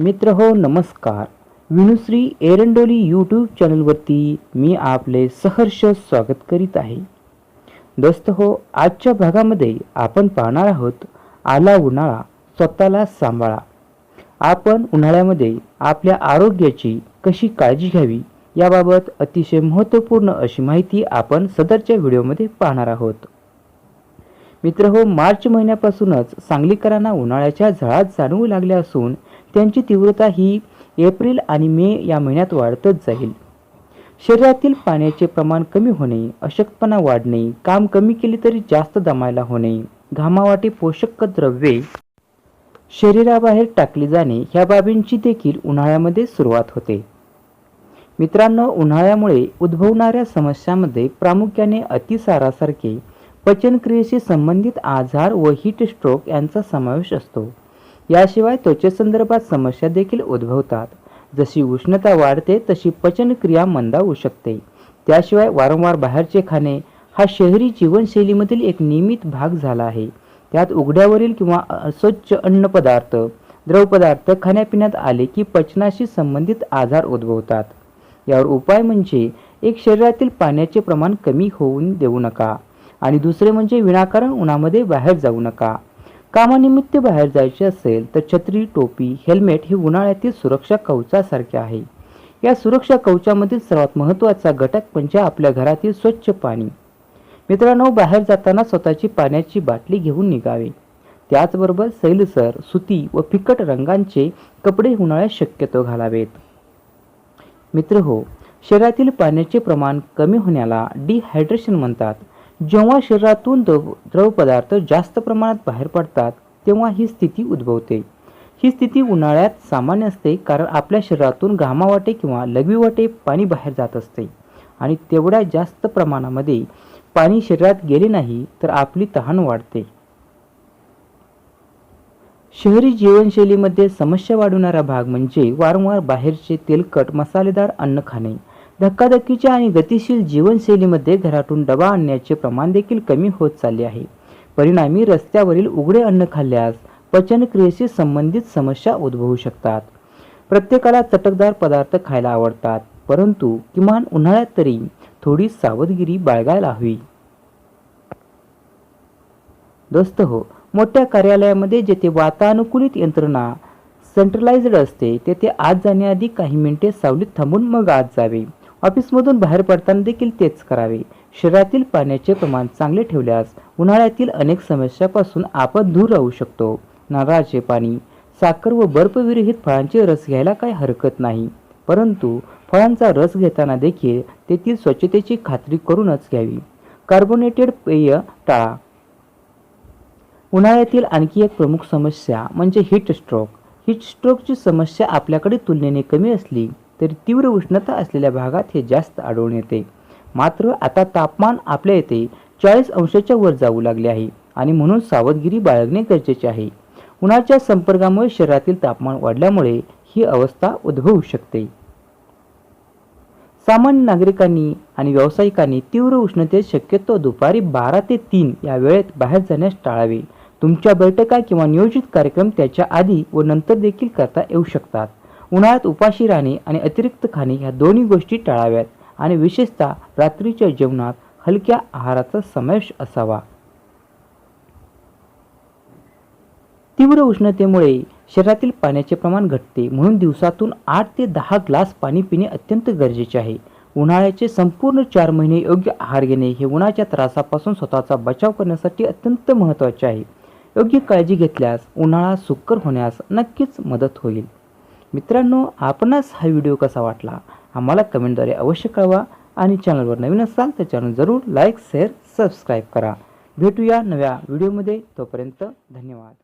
मित्र हो नमस्कार. विनुश्री एरंडोली यूट्यूब चॅनलवरती मी आपले सहर्ष स्वागत करीत आहे. दोस्त हो आजच्या भागामध्ये आपण पाहणार आहोत आला उन्हाळा स्वतःला सांभाळा. आपण उन्हाळ्यामध्ये आपल्या आरोग्याची कशी काळजी घ्यावी याबाबत अतिशय महत्त्वपूर्ण अशी माहिती आपण सदरच्या व्हिडिओमध्ये पाहणार आहोत. मित्र हो मार्च महिन्यापासूनच सांगलीकरांना उन्हाळ्याच्या झळात जाणवू लागल्या असून त्यांची तीव्रता ही एप्रिल आणि मे या महिन्यात वाढतच जाईल. शरीरातील पाण्याचे प्रमाण कमी होणे अशक्तपणा वाढणे काम कमी केले तरी जास्त दमायला होणे घामावाटे पोषक द्रव्ये शरीराबाहेर टाकली जाणे ह्या बाबींची देखील उन्हाळ्यामध्ये सुरुवात होते. मित्रांनो उन्हाळ्यामुळे उद्भवणाऱ्या समस्यांमध्ये प्रामुख्याने अतिसारासारखे पचनक्रियेशी संबंधित आजार व हीट स्ट्रोक यांचा समावेश असतो. याशिवाय त्वचेसंदर्भात समस्या देखील उद्भवतात. जशी उष्णता वाढते तशी पचनक्रिया मंदावू शकते. त्याशिवाय वारंवार बाहेरचे खाणे हा शहरी जीवनशैलीमधील एक नियमित भाग झाला आहे. त्यात उघड्यावरील किंवा अस्वच्छ अन्नपदार्थ द्रवपदार्थ खाण्यापिण्यात आले की पचनाशी संबंधित आजार उद्भवतात. यावर उपाय म्हणजे एक शरीरातील पाण्याचे प्रमाण कमी होऊन देऊ नका आणि दुसरे म्हणजे विनाकारण उन्हामध्ये बाहेर जाऊ नका. कामानिमित्त बाहेर जायचे असेल तर छत्री टोपी हेल्मेट हे उन्हाळ्यातील सुरक्षा कवचासारखे आहे. या सुरक्षा कवचामधील सर्वात महत्त्वाचा घटक म्हणजे आपल्या घरातील स्वच्छ पाणी. मित्रांनो बाहेर जाताना स्वतःची पाण्याची बाटली घेऊन निघावे. त्याचबरोबर सैलसर सुती व फिकट रंगांचे कपडे उन्हाळ्यात शक्यतो घालावेत. मित्र हो शरीरातील पाण्याचे प्रमाण कमी होण्याला डिहायड्रेशन म्हणतात. जेव्हा शरीरातून द्रव द्रवपदार्थ जास्त प्रमाणात बाहेर पडतात तेव्हा ही स्थिती उद्भवते. ही स्थिती उन्हाळ्यात सामान्य असते कारण आपल्या शरीरातून घामावाटे किंवा लघवीवाटे पाणी बाहेर जात असते. आणि तेवढ्या जास्त प्रमाणामध्ये पाणी शरीरात गेले नाही तर आपली तहान वाढते. शहरी जीवनशैलीमध्ये समस्या वाढवणारा भाग म्हणजे वारंवार बाहेरचे तेलकट मसालेदार अन्न खाणे. धक्काधक्कीच्या आणि गतिशील जीवनशैलीमध्ये घरातून डबा आणण्याचे प्रमाण देखील कमी होत चालले आहे. परिणामी रस्त्यावरील उघडे अन्न खाल्ल्यास पचनक्रियेशी संबंधित समस्या उद्भवू शकतात. प्रत्येकाला चटकदार पदार्थ खायला आवडतात परंतु किमान उन्हाळ्यात तरी थोडी सावधगिरी बाळगायला हवी. दोस्त हो मोठ्या कार्यालयामध्ये जेथे वातानुकूलित यंत्रणा सेंट्रलाइज्ड असते तेथे आत जाण्याआधी काही मिनिटे सावलीत थांबून मग आत जावे. ऑफिसमधून बाहेर पडताना देखील तेच करावे. शरीरातील पाण्याचे प्रमाण चांगले ठेवल्यास उन्हाळ्यातील अनेक समस्यापासून आपण दूर राहू शकतो. नारळाचे पाणी साखर व बर्फविरहित फळांचे रस घ्यायला काही हरकत नाही. परंतु फळांचा रस घेताना देखील तेथील स्वच्छतेची खात्री करूनच घ्यावी. कार्बोनेटेड पेय टाळा. उन्हाळ्यातील आणखी एक प्रमुख समस्या म्हणजे हिट स्ट्रोक हिट स्ट्रोकची समस्या आपल्याकडे तुलनेने कमी असली. तरी तीव्र उष्णता असलेल्या भागात हे जास्त आढळून येते. मात्र आता तापमान आपल्या येथे चाळीस अंशाच्या वर जाऊ लागले आहे आणि म्हणून सावधगिरी बाळगणे गरजेचे आहे. उन्हाच्या संपर्कामुळे शरीरातील तापमान वाढल्यामुळे ही अवस्था उद्भवू शकते. सामान्य नागरिकांनी आणि व्यावसायिकांनी तीव्र उष्णतेत शक्यतो दुपारी बारा ते तीन या वेळेत बाहेर जाण्यास टाळावे. तुमच्या बैठका किंवा नियोजित कार्यक्रम त्याच्या आधी व नंतर देखील करता येऊ शकतात. उन्हाळ्यात उपाशी राहणे आणि अतिरिक्त खाणे ह्या दोन्ही गोष्टी टाळाव्यात आणि विशेषतः रात्रीच्या जेवणात हलक्या आहाराचा समावेश असावा. तीव्र उष्णतेमुळे शरीरातील पाण्याचे प्रमाण घटते. म्हणून दिवसातून आठ ते दहा ग्लास पाणी पिणे अत्यंत गरजेचे आहे. उन्हाळ्याचे संपूर्ण चार महिने योग्य आहार घेणे हे उन्हाच्या त्रासापासून स्वतःचा बचाव करण्यासाठी अत्यंत महत्त्वाचे आहे. योग्य काळजी घेतल्यास उन्हाळा सुकर होण्यास नक्कीच मदत होईल. मित्रांनो आपणास हा व्हिडिओ कसा वाटला आम्हाला कमेंटद्वारे अवश्य कळवा आणि चॅनलवर नवीन असाल तर चॅनल जरूर लाईक शेअर सबस्क्राईब करा. भेटूया नव्या व्हिडिओमध्ये. तोपर्यंत धन्यवाद.